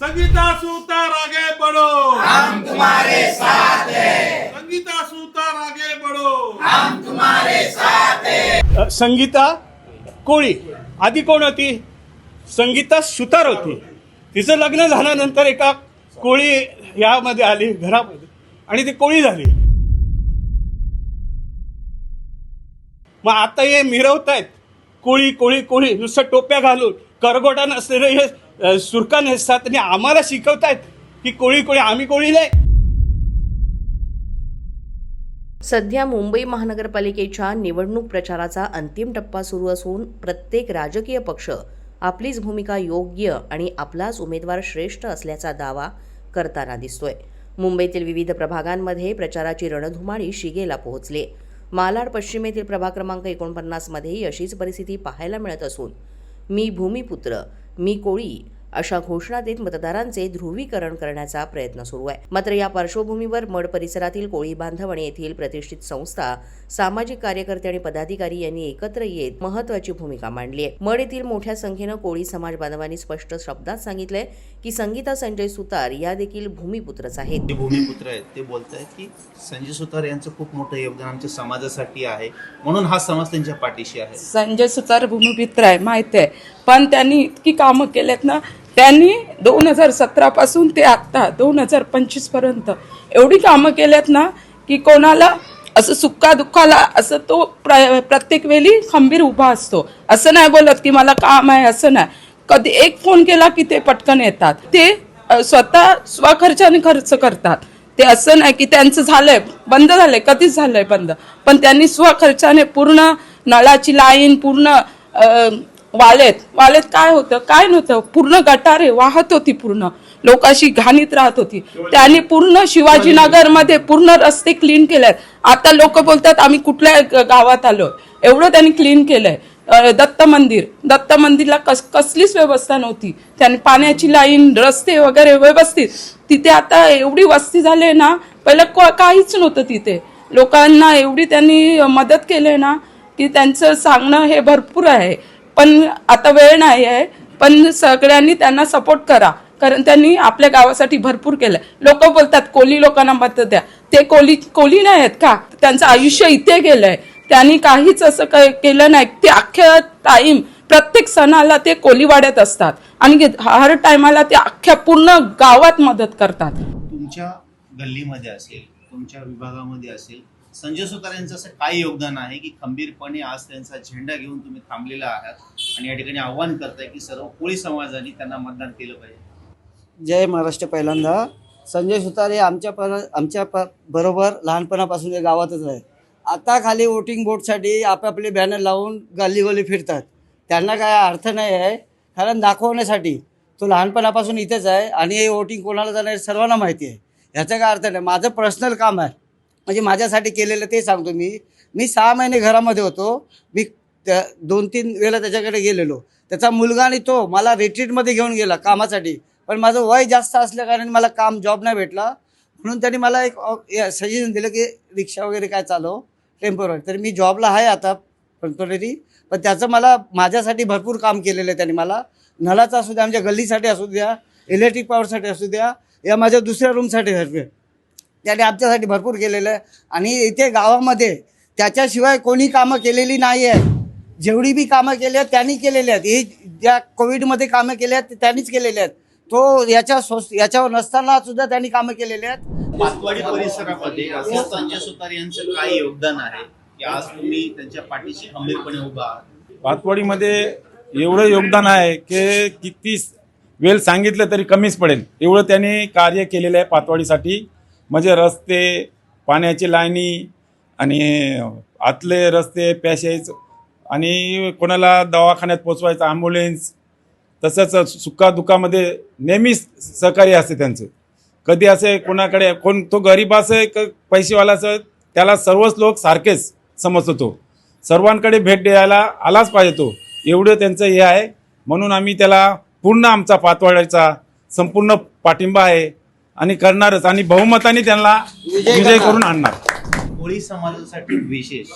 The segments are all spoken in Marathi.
संगीता सूतर आगे बढ़ो हम तुम्हारे साथ हैं। संगीता सूतर आगे बढ़ो अ, संगीता कोळी? आधी कोण होती? संगीता सुतार होती. तिचं लग्न झाल्यानंतर एका कोळी यामध्ये आली घरामध्ये. आणि ती कोळी झाली. मग आता हे मिरवतायत. कोळी कोळी कोळी नुसतं टोप्या घालून करगोटा नसलेले हे अ, सुरका नेसतात आणि आम्हाला शिकवतायत की कोळी कोळी आम्ही कोळी नाही. सध्या मुंबई महानगरपालिकेच्या निवडणूक प्रचाराचा अंतिम टप्पा सुरू असून प्रत्येक राजकीय पक्ष आपलीच भूमिका योग्य आणि आपलाच उमेदवार श्रेष्ठ असल्याचा दावा करताना दिसतोय. मुंबईतील विविध प्रभागांमध्ये प्रचाराची रणधुमाळी शिगेला पोहोचली. मालाड पश्चिमेतील प्रभाग क्रमांक एकोणपन्नासमध्येही अशीच परिस्थिती पाहायला मिळत असून मी भूमिपुत्र मी कोळी. अशा घोषणा देत मतदारांचे ध्रुवीकरण करण्याचा प्रयत्न सुरू आहे. मात्र या पार्श्वभूमीवर मड परिसरातील कोळी बांधव आणि येथील प्रतिष्ठित संस्था सामाजिक कार्यकर्ते आणि पदाधिकारी यांनी एकत्र येत महत्वाची भूमिका मांडली आहे. मड येथील मोठ्या संख्येनं कोळी समाज बांधवांनी स्पष्ट शब्दात सांगितलंय की संगीता संजय सुतार या देखील भूमिपुत्रच आहेत. भूमिपुत्र आहेत ते बोलत आहेत की संजय सुतार यांचं खूप मोठं योगदान आमच्या समाजासाठी आहे. म्हणून हा समाज त्यांच्या पाठीशी आहे. संजय सुतार भूमिपुत्र आहे माहिती आहे. पण त्यांनी इतकी कामं केलेत ना त्यांनी दोन हजार सतरापासून ते आत्ता दोन हजार पंचवीसपर्यंत एवढी कामं केल्यात ना की कोणाला असं सुक्का दुःखाला असं तो प्र प्रत्येक वेळी खंबीर उभा असतो. असं नाही बोलत की मला काम आहे असं नाही. कधी एक फोन केला की ते पटकन येतात. ते स्वतः स्वखर्चाने खर्च करतात. ते असं नाही की त्यांचं झालंय बंद झालंय कधीच झालंय बंद. पण त्यांनी स्वखर्चाने पूर्ण नळाची लाईन पूर्ण वालेत. वालेत काय होतं? काय नव्हतं? पूर्ण गटारे वाहत होती पूर्ण. लोक अशी घाणीत राहत होती. त्यांनी पूर्ण शिवाजीनगरमध्ये पूर्ण रस्ते क्लीन केलेत. आता लोक बोलतात आम्ही कुठल्या गावात आलो एवढं त्यांनी क्लीन केलंय. दत्त मंदिर. दत्त मंदिरला कस कसलीच व्यवस्था नव्हती. त्यांनी पाण्याची लाईन रस्ते वगैरे व्यवस्थित. तिथे आता एवढी वस्ती झाली आहे ना पहिलं काहीच नव्हतं तिथे. लोकांना एवढी त्यांनी मदत केली आहे ना की त्यांचं सांगणं हे भरपूर आहे. पण आता वेळ नाही आहे पण सगळ्यांनी त्यांना सपोर्ट करा. कारण त्यांनी आपल्या गावासाठी भरपूर केलं लोक बोलतात कोली लोकांना मत द्या. ते कोली कोली नाही आहेत का? त्यांचं आयुष्य इथे गेलंय. त्यांनी काहीच असं काही केलं नाही. ते अख्ख्या टाईम प्रत्येक सणाला ते कोलीवाड्यात असतात. आणि हर टायमाला ते अख्ख्या पूर्ण गावात मदत करतात. तुमच्या गल्लीमध्ये असेल तुमच्या विभागामध्ये असेल संजय सुतार यांचं असं काय योगदान आहे की खंबीरपणे आज त्यांचा झेंडा घेऊन तुम्ही थांबलेला आहात आणि या ठिकाणी आव्हान करताय की सर्व कोळी समाजाने त्यांना मतदान केलं पाहिजे. जय महाराष्ट्र पहिल्यांदा. संजय सुतार हे आमच्या पर आमच्या प बरोबर लहानपणापासून ते गावातच आहे. आता खाली वोटिंग बोर्डसाठी आपापले बॅनर लावून गल्लीगोली फिरतात. त्यांना काय अर्थ नाही आहे. कारण दाखवण्यासाठी तो लहानपणापासून इथेच आहे आणि हे वोटिंग कोणाला जाणार सर्वांना माहिती आहे. ह्याचा काय अर्थ नाही. माझं पर्सनल काम आहे. म्हणजे माझ्यासाठी केलेलं ते सांगतो मी. मी सहा महिने घरामध्ये होतो. मी त्या दोन तीन वेळा त्याच्याकडे गेलेलो. त्याचा मुलगा आणि तो मला रिट्रीटमध्ये घेऊन गेला कामासाठी. पण माझं वय जास्त असल्याकारणे मला काम जॉब नाही भेटला. म्हणून त्यांनी मला एक सजेशन दिलं की रिक्षा वगैरे काय चालव टेम्पोररी तर मी जॉबला आहे आता टेम्पोररी पण त्याचं मला माझ्यासाठी भरपूर काम केलेलं आहे त्यांनी मला. नळाचं असू द्या आमच्या गल्लीसाठी असू द्या इलेक्ट्रिक पॉवरसाठी असू द्या या माझ्या दुसऱ्या रूमसाठी असू द्या त्याने आमच्यासाठी भरपूर केलेलं आहे. आणि इथे गावामध्ये त्याच्याशिवाय कोणी कामं केलेली नाही आहे जेवढी बी कामं केली आहेत त्यांनी केलेली आहेत. ही ज्या कोविडमध्ये कामं केली आहेत त्यांनीच केलेली आहेत. तो याच्या सोस याच्यावर नसताना सुद्धा त्यांनी कामं केलेली आहेत. पातवाडी परिसरामध्ये असं संजय सुतार यांचं काय योगदान आहे? की आज तुम्ही त्यांच्या पाठीशी खंबीरपणे उभा आहात. पातवाडीमध्ये एवढं योगदान आहे की किती वेळ सांगितलं तरी कमीच पडेल. एवढं त्यांनी कार्य केलेलं आहे पातवाडीसाठी म्हणजे रस्ते पाण्याची लाईनी आणि आतले रस्ते पॅसेज आणि कोणाला दवाखान्यात पोचवायचं ॲम्ब्युलन्स तसंच सुका दुखामध्ये नेहमीच सहकार्य असते त्यांचं. कधी असे कोणाकडे कोण तो गरीब असे क पैसेवाला असं त्याला सर्वच लोक सारखेच समजतो तो. सर्वांकडे भेट द्यायला आलाच पाहिजे तो. एवढं त्यांचं हे आहे. म्हणून आम्ही त्याला पूर्ण आमचा पातवाड्याचा संपूर्ण पाठिंबा आहे. आणि करणारच. आणि बहुमताने त्यांना विजय करून आणणार. कोळी समाजासाठी विशेष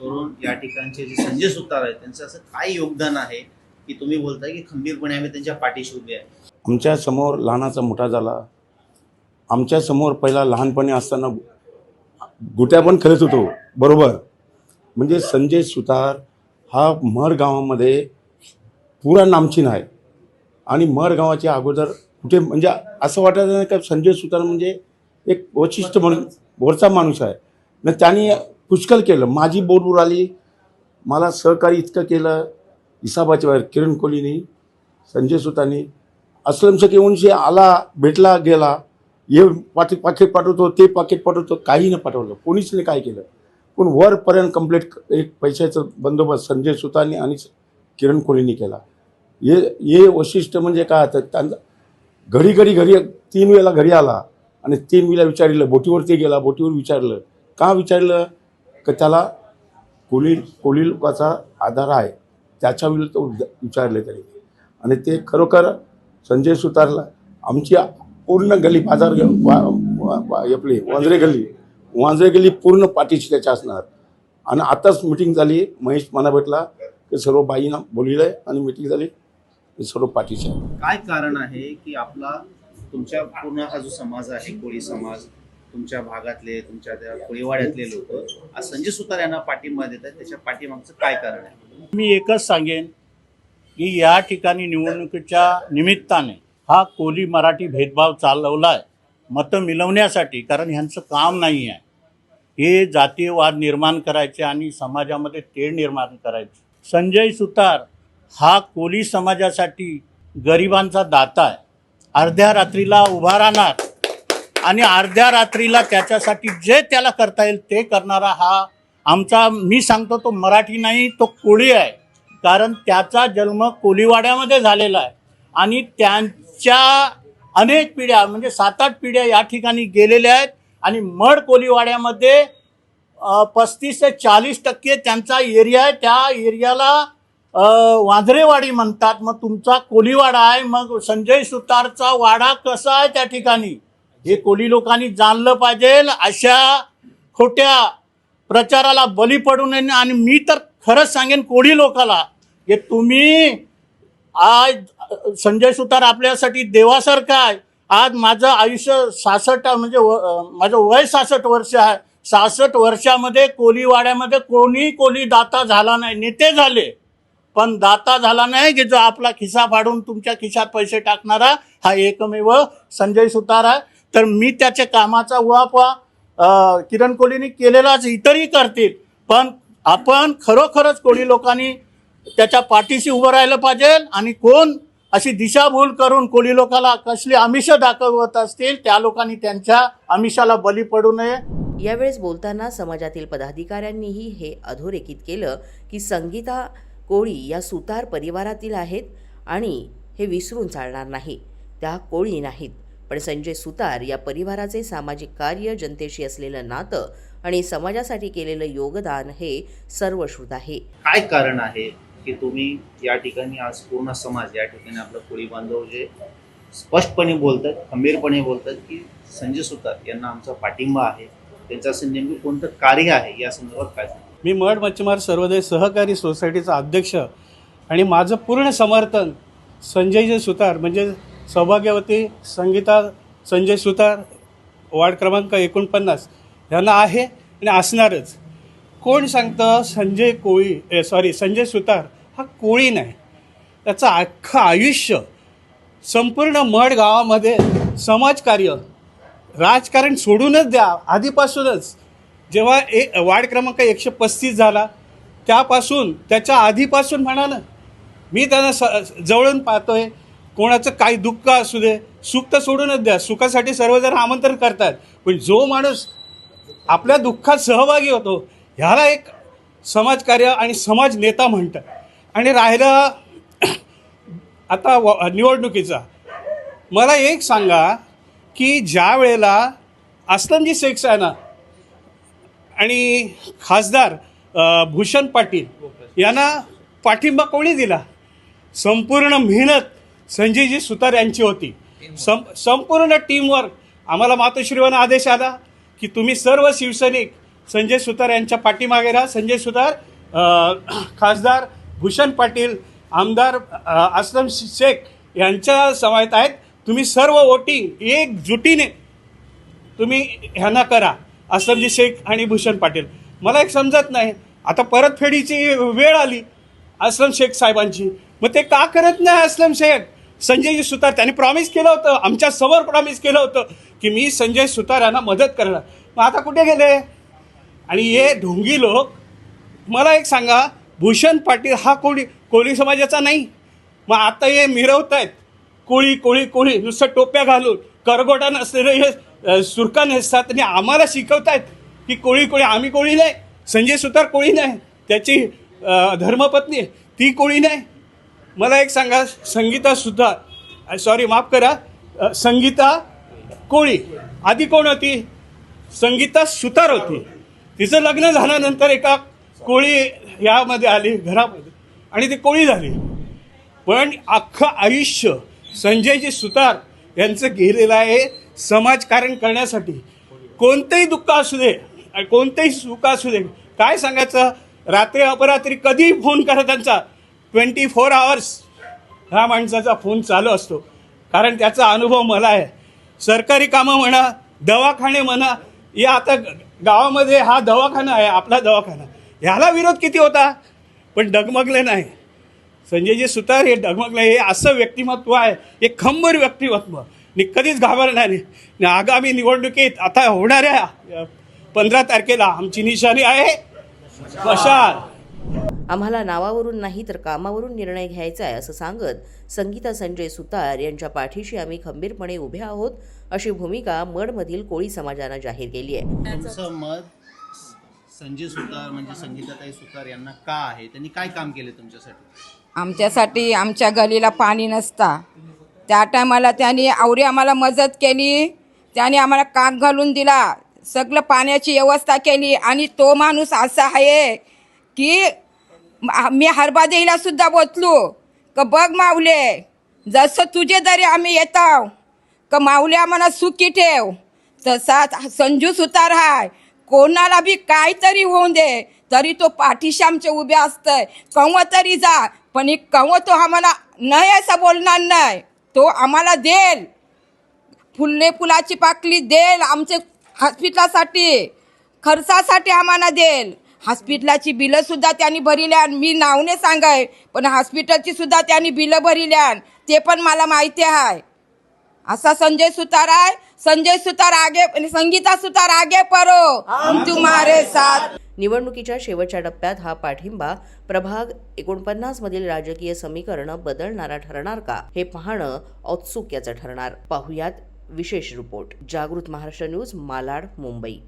करून या ठिकाणचे जे संजय सुतार आहेत त्यांचं असं काय योगदान आहे की तुम्ही बोलताय की खंबीरपणे आम्ही त्यांच्या पाठीशी उभे आहे? आमच्यासमोर लहानाचा मोठा झाला. आमच्यासमोर पहिला लहानपणी असताना गुट्या पण खेळत होतो. बरोबर? म्हणजे संजय सुतार हा महर गावामध्ये पुरा नामचीन आहे. आणि महर गावाच्या अगोदर कुठे म्हणजे असं वाटायचं नाही का संजय सुतार म्हणजे एक वशिष्ठ म्हणून वरचा माणूस आहे. न त्यांनी पुष्कळ केलं. माझी बोलूर आली. मला सहकारी इतकं केलं. इसाबाच्या बाहेर किरण कोहलीनी संजय सुतानी असलम शेख आला भेटला गेला. ये पाकिट पाकिट पाठवतो ते पाकिट पाठवतो काही न पाठवलं. कोणीच नाही काय केलं. पण वरपर्यंत कंप्लीट एक पैशाचं बंदोबस्त संजय सुतानी आणि किरण कोहलीनी केला. हे हे वैशिष्ट्य म्हणजे काय? आता त्यांचा घरी घरी घरी तीन वेळेला घरी आला आणि तीन वेळेला विचारलं बोटीवरती गेला बोटीवर विचारलं. का विचारलं? का त्याला कोळी कोळी लोकाचा आधार आहे. त्याच्या विरुद्ध तो विचारले तरी. आणि ते खरोखर संजय सुतारला आमची पूर्ण गली बाजार वा- आपली वांजरे गल्ली वांजरे गल्ली पूर्ण पाठीशी त्याच्या असणार. आणि आताच मिटिंग झाली महेश मला भेटला की सर्व बाईंना बोलिलं आहे आणि मिटिंग झाली. ते सर्व पाठीशी. आहे काय कारण आहे की आपला तुमच्या पूर्ण हा जो समाज आहे कोळी समाज तुमच्या भागातले तुमच्या त्या कोळीवाड्यातले लोक आज संजय सुतार यांना पाठिंबा देत आहेत त्याच्या पाठीमागचं काय कारण आहे? मी एकच सांगेन की या ठिकाणी निवडणुकीच्या निमित्ताने हा कोली मराठी भेदभाव चालवला आहे मतं मिळवण्यासाठी कारण ह्यांचं काम नाही आहे. हे जातीयवाद निर्माण करायचे आणि समाजामध्ये तेढ निर्माण करायचे. संजय सुतार हा कोली समाजासाठी गरिबांचा दाता आहे. अर्ध्या रात्रीला उभा राहणार आणि अर्ध्या रात्रीला त्याच्यासाठी जे त्याला करता येईल ते करणारा हा आमचा मी सांगतो तो मराठी नाही तो कोळी आहे. कारण त्याचा जन्म कोलीवाड्यामध्ये झालेला आहे. आणि त्यांच्या अनेक पिढ्या म्हणजे सात आठ पिढ्या या ठिकाणी गेलेल्या आहेत. आणि मड कोलीवाड्यामध्ये पस्तीस ते चाळीस टक्के त्यांचा एरिया आहे. त्या एरियाला वाजरेवाडी म्हणतात मग तुमचा कोलीवाडा आहे मग संजय सुतारचा वाडा कसा आहे त्या ठिकाणी? हे कोली लोकांनी जाणलं पाहिजे अशा खोट्या प्रचाराला बली पडू नये आणि मी तर खरंच सांगेन कोळी लोकाला की तुम्ही आज संजय सुतार आपल्यासाठी देवासारखा आहे. आज माझं आयुष्य सासष्ट म्हणजे व- माझं वय सासष्ट वर्ष आहे. सासष्ट वर्षामध्ये कोलीवाड्यामध्ये कोणी कोली दाता झाला नाही. नेते झाले. पण दाता झाला नाही की जो आपला खिसा फाडून तुमच्या खिशात पैसे टाकणारा हा एकमेव संजय सुतार आहे. तर मी त्याच्या कामाचा उहापोहा किरण कोहलीने केलेलाच इतरही करतील. पण आपण खरोखरच कोळी लोकांनी त्याच्या पाठीशी उभं राहिलं पाहिजे आणि कोण अशी दिशाभूल करून कोळी लोकाला कसली आमिष दाखवत असतील त्या लोकांनी त्यांच्या आमिषाला बली पडू नये. यावेळेस बोलताना समाजातील पदाधिकाऱ्यांनीही हे अधोरेखित केलं की संगीता कोळी या सुतार परिवारातील आहेत आणि हे विसरून चालणार नाही. त्या कोळी नाहीत. पण संजय सुतार या परिवाराचे सामाजिक कार्य जनतेशी असलेलं नातं आणि समाजासाठी केलेलं योगदान हे सर्वश्रुत आहे. काय कारण आहे की तुम्ही या ठिकाणी आज पूर्ण समाज या ठिकाणी आपलं कोळी बांधव जे स्पष्टपणे बोलतात खंबीरपणे बोलतात की संजय सुतार यांना आमचा पाठिंबा आहे. त्यांचं असं नेमकं कोणतं कार्य आहे? या संदर्भात काय मी मड मच्छीमार सर्वोदय सहकारी सोसायटीचा अध्यक्ष आणि माझं पूर्ण समर्थन संजयजी सुतार म्हणजे सौभाग्यवती संगीता संजय सुतार वार्ड क्रमांक एकोणपन्नास यांना आहे आणि असणारच. कोण सांगतं संजय कोळी सॉरी संजय सुतार हा कोळी नाही. त्याचं अख्खं आयुष्य संपूर्ण मड गावामध्ये समाजकार्य राजकारण सोडूनच द्या. आधीपासूनच. जेव्हा एक वार्ड क्रमांक एकशे पस्तीस झाला त्यापासून त्याच्या आधीपासून म्हणा ना मी त्यांना स जवळून पाहतोय कोणाचं काही दुःख असू दे सुख तर सोडूनच द्या. सुखासाठी सर्वजण आमंत्रण करतात. पण जो माणूस आपल्या दुःखात सहभागी होतो ह्याला एक समाजकार्य आणि समाज नेता म्हणतात. आणि राहिलं आता व निवडणुकीचा. मला एक सांगा की ज्या वेळेला असलमजी शेख आहे ना आणि खासदार भूषण पाटील यांना पाठिंबा कोणी दिला? संपूर्ण मेहनत संजयजी सुतार यांची होती. सं संपूर्ण टीमवर्क आम्हाला मातोश्रीवाना आदेश आला की तुम्ही सर्व शिवसैनिक संजय सुतार यांच्या पाठीमागे राहा. संजय सुतार खासदार भूषण पाटील आमदार असलम शेख यांच्या समायत आहेत. तुम्ही सर्व वोटिंग एकजुटीने तुम्ही ह्यांना करा. असलमजी शेख आणि भूषण पाटील. मला एक समजत नाही. आता परतफेडीची वेळ आली असलम शेख साहेबांची. मग ते का करत नाही असलम शेख? संजयजी सुतार त्यांनी प्रॉमिस केलं होतं. आमच्यासमोर प्रॉमिस केलं होतं की मी संजय सुतार यांना मदत करणार. मग आता कुठे गेले? आणि हे ढोंगी लोक मला एक सांगा भूषण पाटील हा कोळी कोळी समाजाचा नाही. मग आता हे मिरवत आहेत कोळी कोळी कोळी नुसतं टोप्या घालून करगोटा नसलेले हे सुरका नेसतात आणि आम्हाला शिकवतायत की कोळी कोळी आम्ही कोळी नाही. संजय सुतार कोळी नाही. त्याची धर्मपत्नी आहे, ती कोळी नाही. मला एक सांगा संगीता सुतार सॉरी माफ करा. संगीता कोळी. आधी कोण होती? संगीता सुतार होती. तिचं लग्न झाल्यानंतर एका कोळी यामध्ये आली घरामध्ये. आणि ती कोळी झाली. पण अख्खं आयुष्य संजयजी सुतार यांचं गेलेलं आहे समाजकारण करण्यासाठी. कोणतंही दुःख असू दे कोणतंही सुख असू दे काय सांगायचं? रात्री अपरात्री कधी फोन करा त्यांचा. ट्वेंटी फोर आवर्स ह्या माणसाचा फोन चालू असतो. कारण त्याचा अनुभव मला आहे. सरकारी कामं म्हणा दवाखाने म्हणा या आता गावामध्ये हा दवाखाना आहे आपला दवाखाना. ह्याला विरोध किती होता? पण डगमगले नाही. संजयजी सुतार हे डगमगले. हे असं व्यक्तिमत्व आहे. हे खंबीर व्यक्तिमत्व. आणि कधीच घाबरणार नाही. आणि आगामी निवडणुकीत आता होणाऱ्या पंधरा तारखेला आमची निशाणी आहे मशाल आम्हाला नावावरून नाही तर कामावरून निर्णय घ्यायचा आहे असं सांगत संगीता संजय सुतार यांच्या पाठीशी आम्ही खंबीरपणे उभे आहोत अशी भूमिका मडमधील कोळी समाजानं जाहीर केली आहे. तुमचं मत संजय सुतार म्हणजे संगीताताई सुतार यांना का आहे? त्यांनी काय काम केले तुमच्यासाठी? आमच्यासाठी आमच्या गलीला पाणी नसता. त्या टायमाला त्यांनी आवरी आम्हाला मदत केली. त्याने आम्हाला काक घालून दिला. सगळं पाण्याची व्यवस्था केली. आणि तो माणूस असा आहे की मी हरबादेला सुद्धा बोतलो क बघ मावले जसं तुझे जरी आम्ही येताव क माऊली आम्हाला सुखी ठेव तसा संजू सुतार हाय कोणाला बी काहीतरी होऊन दे तरी तो पाठीशी आमच्या उभे असतंय. कव तरी जा पण एक कव तो आम्हाला नाही असं बोलणार नाही. तो आम्हाला देल. फुले फुलाची पाकली देल आमचे हॉस्पिटलासाठी. खर्चासाठी आम्हाला देल. हॉस्पिटलाची बिलं सुद्धा त्यांनी भरिल्यान. मी नावने सांगाय पण हॉस्पिटलची सुद्धा त्यांनी बिलं भरिल्यान. ते पण मला माहिती आहे असा संजय सुतार आहे संजय सुतार आगे संगीता सुतार आगे परो. तुम्हारे साथ. निवडणुकीच्या शेवटच्या टप्प्यात हा पाठिंबा प्रभाग एकोणपन्नासमधील राजकीय समीकरणं बदलणारा ठरणार का हे पाहणं औत्सुक्याचं ठरणार. पाहुयात विशेष रिपोर्ट. जागृत महाराष्ट्र न्यूज मालाड मुंबई.